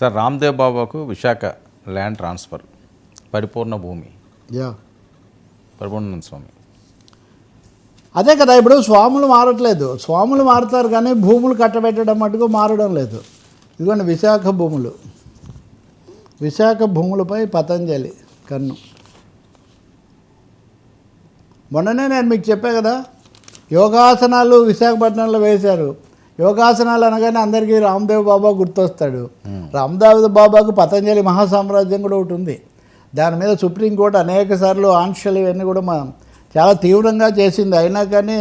Sir Ramdev బాబాకు Visakha land transfer పరిపూర్ణ భూమి. యా. పరిపూర్ణ స్వామి. అదే కదా ఇప్పుడు స్వాములు మారట్లేదు. స్వాములు మారుతారు కానీ భూములు కట్టబెట్టడం మటుకు మారడం లేదు. ఇదిగోండి విశాఖ భూములు. విశాఖ భూములపై పతంజలి కన్ను. మొన్ననే నేను మీకు చెప్పా కదా యోగాసనాలు విశాఖపట్నంలో వేశారు. యోగాసనాలు అనగానే అందరికీ రామ్దేవ్ బాబా గుర్తొస్తాడు. రామ్దేవ్ బాబాకు పతంజలి మహాసామ్రాజ్యం కూడా ఒకటి ఉంది. దాని మీద సుప్రీంకోర్టు అనేక సార్లు ఆంక్షలు ఇవన్నీ కూడా మా చాలా తీవ్రంగా చేసింది. అయినా కానీ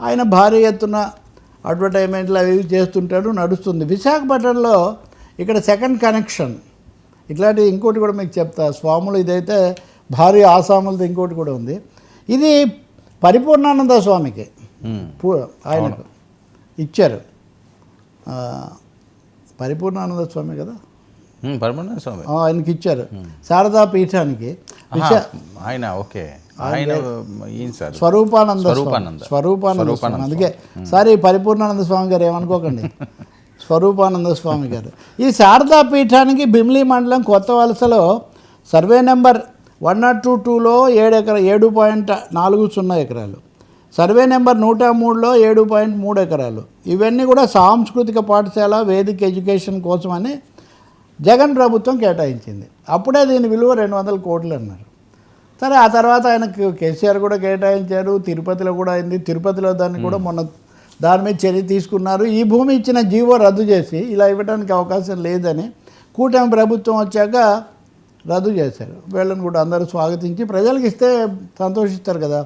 ఆయన భారీ ఎత్తున అడ్వర్టైజ్మెంట్లు అవి చేస్తుంటాడు నడుస్తుంది. విశాఖపట్నంలో ఇక్కడ సెకండ్ కనెక్షన్ ఇట్లాంటి ఇంకోటి కూడా మీకు చెప్తా. స్వాములు ఇదైతే భారీ ఆసాములది ఇంకోటి కూడా ఉంది. ఇది పరిపూర్ణానంద స్వామికి. ఆయనకు ఇచ్చారు. పరిపూర్ణానంద స్వామి కదా? పరిపూర్ణ స్వామి. ఆయనకి ఇచ్చారు శారదా పీఠానికి ఆయన ఓకే. ఆయన స్వరూపానంద. స్వరూపానంద. స్వరూపానంద అందుకే సారీ పరిపూర్ణానంద స్వామి గారు ఏమనుకోకండి. స్వరూపానంద స్వామి గారు. ఈ శారదా పీఠానికి బిమ్లీ మండలం కొత్త వలసలో survey number one naught two టూలో ఏడు ఎకరా ఏడు పాయింట్ నాలుగు సున్నా ఎకరాలు. సర్వే నెంబర్ నూట మూడులో ఏడు పాయింట్ మూడు ఎకరాలు. ఇవన్నీ కూడా సాంస్కృతిక పాఠశాల వేదిక ఎడ్యుకేషన్ కోసమని జగన్ ప్రభుత్వం కేటాయించింది. అప్పుడే దీని విలువ రెండు వందల కోట్లు అన్నారు. సరే ఆ తర్వాత ఆయనకు కేసీఆర్ కూడా కేటాయించారు తిరుపతిలో కూడా అయింది. తిరుపతిలో దాన్ని కూడా మొన్న దాని మీద చర్య తీసుకున్నారు. ఈ భూమి ఇచ్చిన జీవో రద్దు చేసి ఇలా ఇవ్వడానికి అవకాశం లేదని కూటమి ప్రభుత్వం వచ్చాక రద్దు చేశారు. వీళ్ళని కూడా అందరూ స్వాగతించి ప్రజలకు ఇస్తే సంతోషిస్తారు కదా.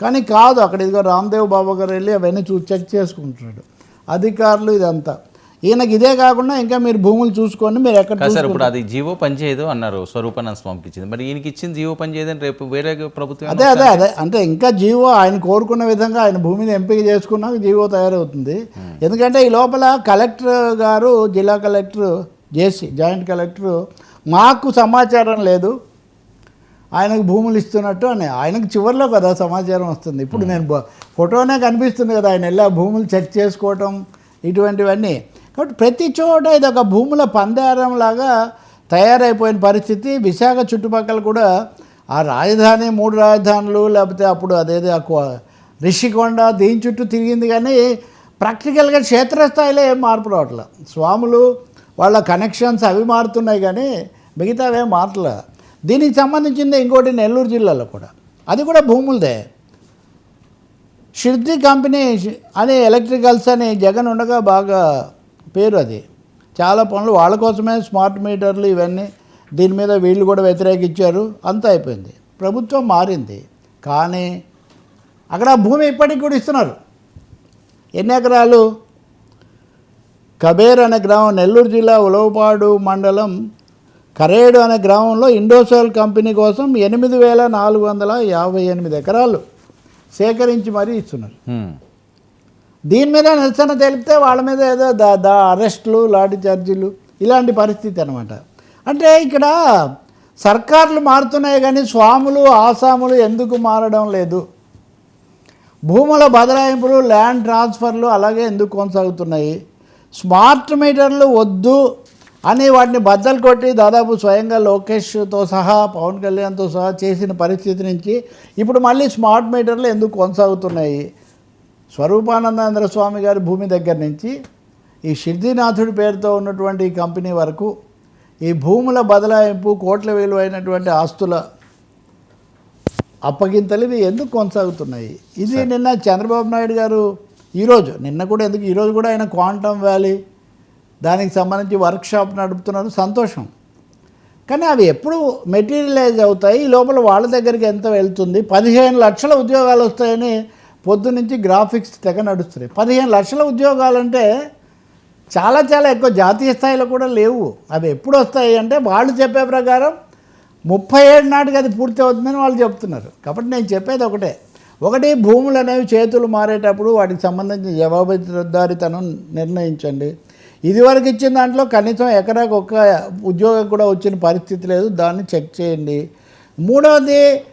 కానీ కాదు అక్కడ ఇదిగో రామ్దేవ్ బాబా గారు వెళ్ళి అవన్నీ చూ చెక్ చేసుకుంటున్నాడు. అధికారులు ఇదంతా. ఈయనకి ఇదే కాకుండా ఇంకా మీరు భూములు చూసుకోండి మీరు ఎక్కడ సార్ ఇప్పుడు అది జీవో పనిచేయదు అన్నారు స్వరూపానంద స్వామికి ఇచ్చింది. మరి ఈయనకి ఇచ్చింది జీవో పనిచేయదని రేపు వేరే ప్రభుత్వం అదే అదే అదే. అంటే ఇంకా జీవో ఆయన కోరుకున్న విధంగా ఆయన భూమిని ఎంపిక చేసుకున్నాక జీవో తయారవుతుంది. ఎందుకంటే ఈ లోపల కలెక్టర్ గారు జిల్లా కలెక్టర్ జేసీ జాయింట్ కలెక్టర్ మాకు సమాచారం లేదు. ఆయనకు భూములు ఇస్తున్నట్టు అని. ఆయనకు చివరిలో కదా సమాచారం వస్తుంది. ఇప్పుడు నేను బ- ఫోటోనే కనిపిస్తుంది కదా ఆయన ఆ భూములు చెక్ చేసుకోవటం ఇటువంటివన్నీ. కాబట్టి ప్రతి చోట ఇది ఒక భూముల పందారం లాగా తయారైపోయిన పరిస్థితి. విశాఖ చుట్టుపక్కల కూడా ఆ రాజధాని మూడు రాజధానులు లేకపోతే అప్పుడు అదేదో రిషికొండ దీని చుట్టూ తిరిగింది కానీ ప్రాక్టికల్గా క్షేత్రస్థాయిలో ఏం మార్పు రావట్లే? స్వాములు వాళ్ళ కనెక్షన్స్ అవి మారుతున్నాయి కానీ మిగతావేం మారట్లే? దీనికి సంబంధించింది ఇంకోటి నెల్లూరు జిల్లాలో కూడా. అది కూడా భూములదే. షిర్ది కంపెనీ అని ఎలక్ట్రికల్స్ అని జగన్ ఉండగా బాగా పేరు అది. చాలా పనులు వాళ్ళ కోసమే స్మార్ట్ మీటర్లు ఇవన్నీ దీని మీద వీళ్ళు కూడా వ్యతిరేకించారు. అంతా అయిపోయింది. ప్రభుత్వం మారింది. కానీ అక్కడ భూమి ఇప్పటికి కూడా ఇస్తున్నారు. ఎన్ని ఎకరాలు? కబేర్ అనే గ్రామం నెల్లూరు జిల్లా ఉలవపాడు మండలం కరేడు అనే గ్రామంలో ఇండోసోల్ కంపెనీ కోసం ఎనిమిది వేల నాలుగు వందల యాభై ఎనిమిది ఎకరాలు సేకరించి మరీ ఇస్తున్నారు. దీని మీద నిరసన తెలిపితే వాళ్ళ మీద ఏదో దా దా అరెస్టులు లాఠీ చార్జీలు ఇలాంటి పరిస్థితి అనమాట అంటే ఇక్కడ సర్కార్లు మారుతున్నాయి కానీ స్వాములు ఆసాములు ఎందుకు మారడం లేదు? భూముల బదలాయింపులు ల్యాండ్ ట్రాన్స్ఫర్లు అలాగే ఎందుకు కొనసాగుతున్నాయి? స్మార్ట్ మీటర్లు వద్దు అని వాటిని బద్దలు కొట్టి దాదాపు స్వయంగా లోకేష్తో సహా పవన్ కళ్యాణ్తో సహా చేసిన పరిస్థితి నుంచి ఇప్పుడు మళ్ళీ స్మార్ట్ మీటర్లు ఎందుకు కొనసాగుతున్నాయి? స్వరూపానందేంద్ర స్వామి గారి భూమి దగ్గర నుంచి ఈ సిద్ధినాథుడి పేరుతో ఉన్నటువంటి ఈ కంపెనీ వరకు ఈ భూముల బదలాయింపు కోట్ల విలువైనటువంటి ఆస్తుల అప్పగింతలు ఇవి ఎందుకు కొనసాగుతున్నాయి? ఇది నిన్న చంద్రబాబు నాయుడు గారు ఈరోజు నిన్న కూడా ఎందుకు ఈరోజు కూడా ఆయన క్వాంటమ్ వ్యాలీ దానికి సంబంధించి వర్క్షాప్ నడుపుతున్నారు సంతోషం. కానీ అవి ఎప్పుడు మెటీరియలైజ్ అవుతాయి? ఈ లోపల వాళ్ళ దగ్గరికి ఎంత వెళ్తుంది? పదిహేను లక్షల ఉద్యోగాలు వస్తాయని పొద్దు నుంచి గ్రాఫిక్స్ తెగ నడుస్తున్నాయి. పదిహేను లక్షల ఉద్యోగాలంటే చాలా చాలా ఎక్కువ జాతీయ స్థాయిలో కూడా లేవు. అవి ఎప్పుడు వస్తాయి అంటే వాళ్ళు చెప్పే ప్రకారం ముప్పై ఏడు నాటికి అది పూర్తి అవుతుందని వాళ్ళు చెప్తున్నారు. కాబట్టి నేను చెప్పేది ఒకటే. ఒకటి భూములు అనేవి చేతులు మారేటప్పుడు వాటికి సంబంధించిన జవాబుదారితనం నిర్ణయించండి. ఇదివరకు ఇచ్చిన దాంట్లో కనీసం ఎకరాకు ఒక్క ఉద్యోగం కూడా వచ్చిన పరిస్థితి లేదు. దాన్ని చెక్ చేయండి. మూడవది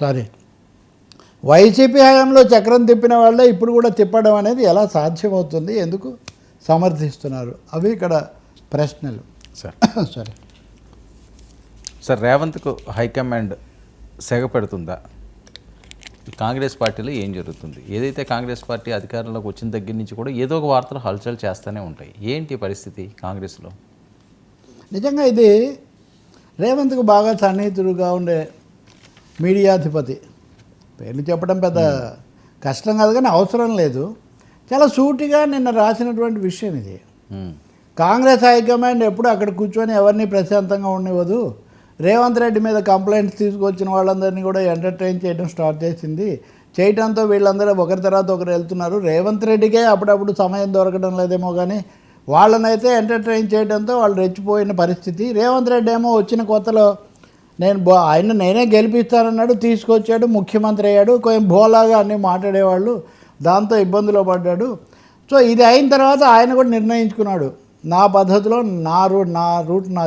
సారీ వైసీపీ హయాంలో చక్రం తిప్పిన వాళ్ళే ఇప్పుడు కూడా తిప్పడం అనేది ఎలా సాధ్యమవుతుంది? ఎందుకు సమర్థిస్తున్నారు? అవి ఇక్కడ ప్రశ్నలు. సార్. సరే. సార్ రేవంత్కు హైకమాండ్ సెగ పెడుతుందా? కాంగ్రెస్ పార్టీలో ఏం జరుగుతుంది? ఏదైతే కాంగ్రెస్ పార్టీ అధికారంలోకి వచ్చిన దగ్గర నుంచి కూడా ఏదో ఒక వార్తలు హల్చల్ చేస్తూనే ఉంటాయి. ఏంటి పరిస్థితి కాంగ్రెస్లో? నిజంగా ఇది రేవంత్కు బాగా సన్నిహితుడుగా ఉండే మీడియాధిపతి పేర్లు చెప్పడం పెద్ద కష్టం కాదు కానీ అవసరం లేదు. చాలా సూటిగా నిన్న రాసినటువంటి విషయం ఇది. కాంగ్రెస్ హైకమాండ్ ఎప్పుడు అక్కడ కూర్చొని ఎవరిని ప్రశాంతంగా ఉండనివ్వదు. రేవంత్ రెడ్డి మీద కంప్లైంట్స్ తీసుకొచ్చిన వాళ్ళందరినీ కూడా ఎంటర్టైన్ చేయడం స్టార్ట్ చేసింది. చేయటంతో వీళ్ళందరూ ఒకరి తర్వాత ఒకరు వెళ్తున్నారు. రేవంత్ రెడ్డికే అప్పుడప్పుడు సమయం దొరకడం లేదేమో కానీ వాళ్ళనైతే ఎంటర్టైన్ చేయడంతో వాళ్ళు రెచ్చిపోయిన పరిస్థితి. రేవంత్ రెడ్డి ఏమో వచ్చిన కొత్తలో నేను బో ఆయన నేనే గెలిపిస్తానన్నాడు తీసుకొచ్చాడు ముఖ్యమంత్రి అయ్యాడు కొంచెం భోలాగా అన్ని మాట్లాడేవాళ్ళు దాంతో ఇబ్బందులు పడ్డాడు. సో ఇది అయిన తర్వాత ఆయన కూడా నిర్ణయించుకున్నాడు. నా పద్ధతిలో నా రూట్ నా రూట్ నా